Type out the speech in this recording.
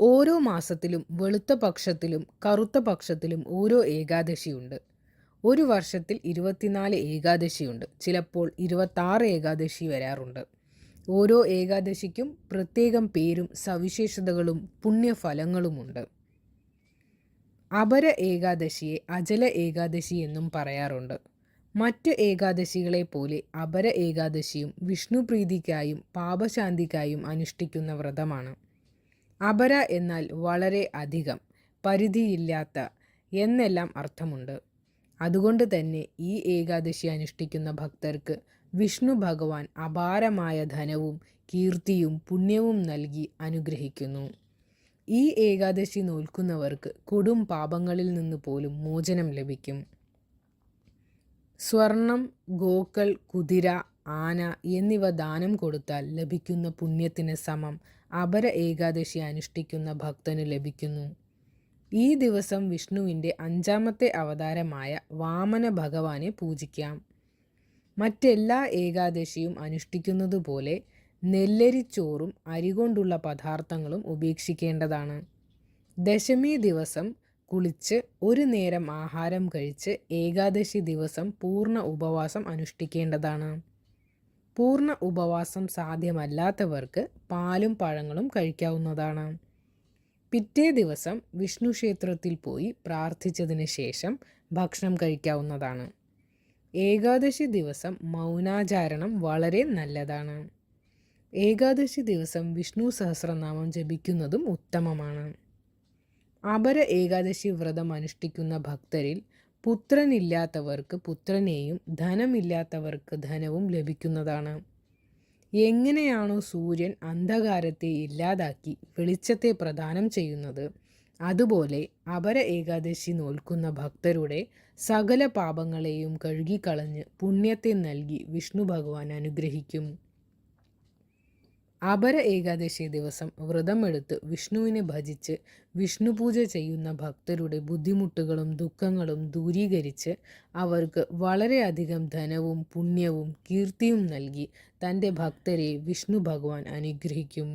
ഓരോ മാസത്തിലും വെളുത്ത പക്ഷത്തിലും കറുത്ത പക്ഷത്തിലും ഓരോ ഏകാദശിയുണ്ട്. ഒരു വർഷത്തിൽ ഇരുപത്തിനാല് ഏകാദശിയുണ്ട്. ചിലപ്പോൾ ഇരുപത്താറ് ഏകാദശി വരാറുണ്ട്. ഓരോ ഏകാദശിക്കും പ്രത്യേകം പേരും സവിശേഷതകളും പുണ്യഫലങ്ങളുമുണ്ട്. അപര ഏകാദശിയെ അജല ഏകാദശി എന്നും പറയാറുണ്ട്. മറ്റ് ഏകാദശികളെ പോലെ അപര ഏകാദശിയും വിഷ്ണുപ്രീതിക്കായും പാപശാന്തിക്കായും അനുഷ്ഠിക്കുന്ന വ്രതമാണ്. അപര എന്നാൽ വളരെ അധികം പരിധിയില്ലാത്ത എന്നെല്ലാം അർത്ഥമുണ്ട്. അതുകൊണ്ട് തന്നെ ഈ ഏകാദശി അനുഷ്ഠിക്കുന്ന ഭക്തർക്ക് വിഷ്ണു ഭഗവാൻ അപാരമായ ധനവും കീർത്തിയും പുണ്യവും നൽകി അനുഗ്രഹിക്കുന്നു. ഈ ഏകാദശി നോൽക്കുന്നവർക്ക് കൊടും പാപങ്ങളിൽ നിന്ന് പോലും മോചനം ലഭിക്കും. സ്വർണം ഗോക്കൾ കുതിര ആന എന്നിവ ദാനം കൊടുത്താൽ ലഭിക്കുന്ന പുണ്യത്തിന് സമം. അപര ഏകാദശി അനുഷ്ഠിക്കുന്ന ഭക്തന് ലഭിക്കുന്നു. ഈ ദിവസം വിഷ്ണുവിന്റെ അഞ്ചാമത്തെ അവതാരമായ വാമന ഭഗവാനെ പൂജിക്കാം. മറ്റെല്ലാ ഏകാദശിയും അനുഷ്ഠിക്കുന്നതുപോലെ നെല്ലരിച്ചോറും അരികൊണ്ടുള്ള പദാർത്ഥങ്ങളും ഉപേക്ഷിക്കേണ്ടതാണ്. ദശമി ദിവസം കുളിച്ച് ഒരു നേരം ആഹാരം കഴിച്ച് ഏകാദശി ദിവസം പൂർണ ഉപവാസം അനുഷ്ഠിക്കേണ്ടതാണ്. പൂർണ ഉപവാസം സാധ്യമല്ലാത്തവർക്ക് പാലും പഴങ്ങളും കഴിക്കാവുന്നതാണ്. പിറ്റേ ദിവസം വിഷ്ണു ക്ഷേത്രത്തിൽ പോയി പ്രാർത്ഥിച്ചതിന് ശേഷം ഭക്ഷണം കഴിക്കാവുന്നതാണ്. ഏകാദശി ദിവസം മൗനാചാരണം വളരെ നല്ലതാണ്. ഏകാദശി ദിവസം വിഷ്ണു സഹസ്രനാമം ജപിക്കുന്നതും ഉത്തമമാണ്. അപര ഏകാദശി വ്രതം അനുഷ്ഠിക്കുന്ന ഭക്തരിൽ പുത്രനില്ലാത്തവർക്ക് പുത്രനെയും ധനമില്ലാത്തവർക്ക് ധനവും ലഭിക്കുന്നതാണ്. എങ്ങനെയാണോ സൂര്യൻ അന്ധകാരത്തെ ഇല്ലാതാക്കി വെളിച്ചത്തെ പ്രദാനം ചെയ്യുന്നത്. അതുപോലെ അപര ഏകാദശി നോൽക്കുന്ന ഭക്തരുടെ സകല പാപങ്ങളെയും കഴുകിക്കളഞ്ഞ് പുണ്യത്തെ നൽകി വിഷ്ണു ഭഗവാൻ അനുഗ്രഹിക്കും. അപര ഏകാദശി ദിവസം വ്രതമെടുത്ത് വിഷ്ണുവിനെ ഭജിച്ച് വിഷ്ണു പൂജ ചെയ്യുന്ന ഭക്തരുടെ ബുദ്ധിമുട്ടുകളും ദുഃഖങ്ങളും ദൂരീകരിച്ച് അവർക്ക് വളരെയധികം ധനവും പുണ്യവും കീർത്തിയും നൽകി തന്റെ ഭക്തരെ വിഷ്ണു ഭഗവാൻ അനുഗ്രഹിക്കും.